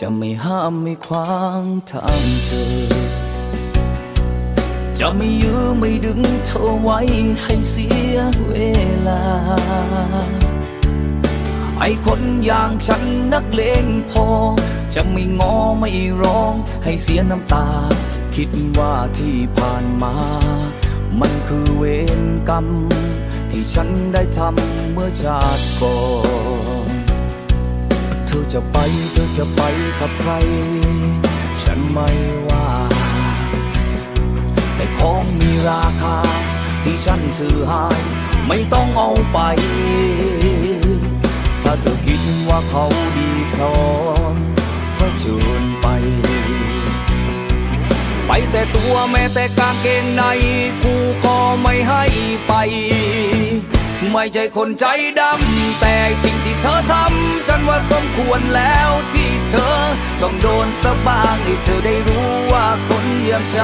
จะไม่ห้ามไม่ขวางทางเธอ จะไม่ยื้อไม่ดึงเธอไว้ให้เสียเวลา ไอ้คนอย่างฉันนักเลงพอ จะไม่งอไม่ร้องให้เสียน้ำตา คิดว่าที่ผ่านมา มันคือเวรกรรม ที่ฉันได้ทำเมื่อชาติก่อน ธอจะไปเธอจะไปกับใคร ฉันไม่ว่า แต่ของมีราคา ที่ฉันซื้อให้ไม่ต้องเอาไป ถ้าเธอคิดว่าเขาดีพร้อมก็เชิญไป ไปแต่ตัวแม้แต่กางเกงในกูก็ไม่ให้ไป ไม่ใช่คนใจดำแต่สิ่งที่เธอทำฉันว่าส ควรแล้วที่เธอ ต้องโดนสะบางให้เธอได้รู้ว่าคนเยี่ยมฉัน